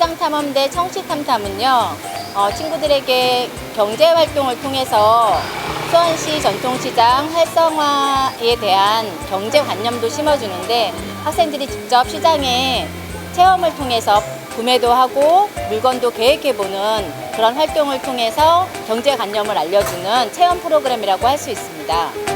경기탐험대 청시 탐탐은요, 어, 친구들에게 경제 활동을 통해서 수원시 전통시장 활성화에 대한 경제관념도 심어주는데 학생들이 직접 시장에 체험을 통해서 구매도 하고 물건도 계획해보는 그런 활동을 통해서 경제관념을 알려주는 체험 프로그램이라고 할 수 있습니다.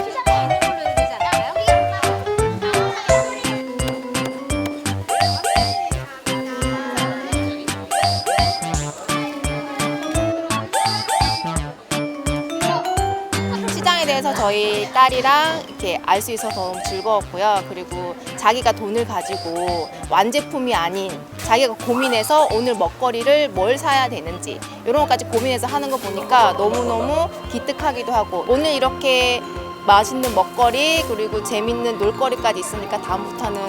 대해서 저희 딸이랑 이렇게 알 수 있어서 너무 즐거웠고요. 그리고 자기가 돈을 가지고 완제품이 아닌 자기가 고민해서 오늘 먹거리를 뭘 사야 되는지 이런 것까지 고민해서 하는 거 보니까 너무너무 기특하기도 하고 오늘 이렇게 맛있는 먹거리 그리고 재밌는 놀거리까지 있으니까 다음부터는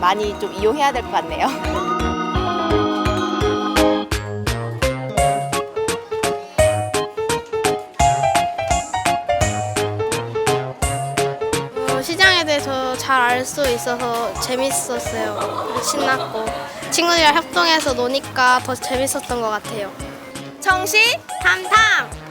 많이 좀 이용해야 될 것 같네요. 시장에 대해서 잘 알 수 있어서 재밌었어요. 신났고 친구들이랑 협동해서 노니까 더 재밌었던 것 같아요. 청시 탐탐!